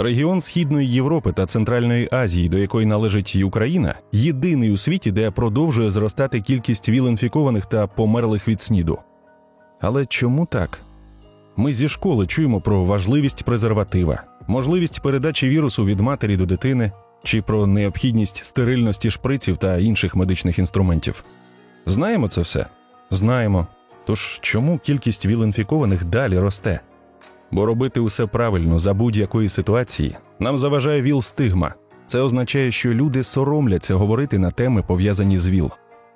Регіон Східної Європи та Центральної Азії, до якої належить Україна, єдиний у світі, де продовжує зростати кількість ВІЛ-інфікованих та померлих від СНІДу. Але чому так? Ми зі школи чуємо про важливість презерватива, можливість передачі вірусу від матері до дитини чи про необхідність стерильності шприців та інших медичних інструментів. Знаємо це все? Знаємо. Тож чому кількість ВІЛ-інфікованих далі росте? Бо робити усе правильно за будь-якої ситуації нам заважає ВІЛ-стигма. Це означає, що люди соромляться говорити на теми, пов'язані з ВІЛ.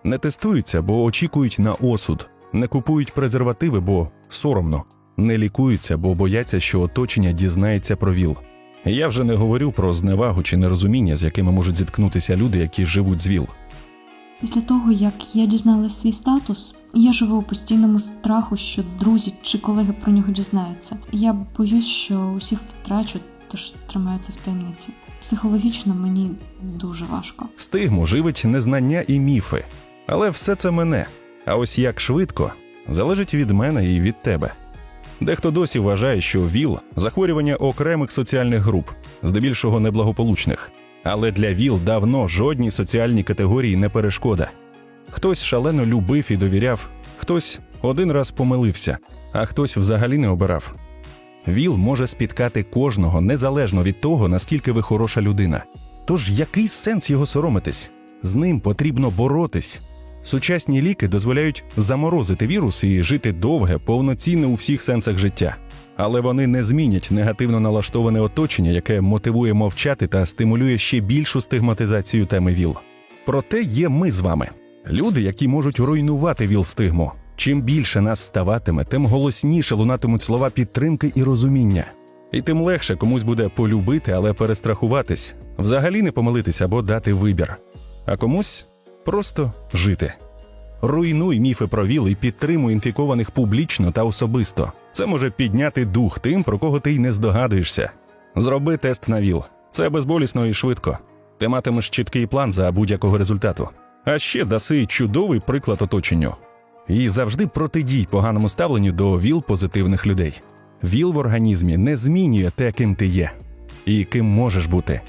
Не тестуються, бо очікують на осуд, не купують презервативи, бо соромно, не лікуються, бо бояться, що оточення дізнається про ВІЛ. Я вже не говорю про зневагу чи нерозуміння, з якими можуть зіткнутися люди, які живуть з ВІЛ. Після того, як я дізналась свій статус, я живу у постійному страху, що друзі чи колеги про нього дізнаються. Я боюсь, що усіх втрачу, тож тримаюся в таємниці. Психологічно мені дуже важко. Стигму живить незнання і міфи. Але все це мене. А ось як швидко залежить від мене і від тебе. Дехто досі вважає, що ВІЛ захворювання окремих соціальних груп, здебільшого неблагополучних. Але для ВІЛ давно жодній соціальній категорії не перешкода. Хтось шалено любив і довіряв, хтось один раз помилився, а хтось взагалі не обирав. ВІЛ може спіткати кожного незалежно від того, наскільки ви хороша людина. Тож який сенс його соромитись? З ним потрібно боротись. Сучасні ліки дозволяють заморозити вірус і жити довге, повноцінне у всіх сенсах життя. Але вони не змінять негативно налаштоване оточення, яке мотивує мовчати та стимулює ще більшу стигматизацію теми ВІЛ. Проте є ми з вами, люди, які можуть руйнувати ВІЛ-стигму. Чим більше нас ставатиме, тим голосніше лунатимуть слова підтримки і розуміння. І тим легше комусь буде полюбити, але перестрахуватись, взагалі не помилитись або дати вибір. А комусь просто жити. Руйнуй міфи про ВІЛ і підтримуй інфікованих публічно та особисто. Це може підняти дух тим, про кого ти й не здогадуєшся. Зроби тест на ВІЛ. Це безболісно і швидко. Ти матимеш чіткий план за будь-якого результату. А ще даси чудовий приклад оточенню. І завжди протидій поганому ставленню до ВІЛ позитивних людей. ВІЛ в організмі не змінює те, ким ти є і ким можеш бути.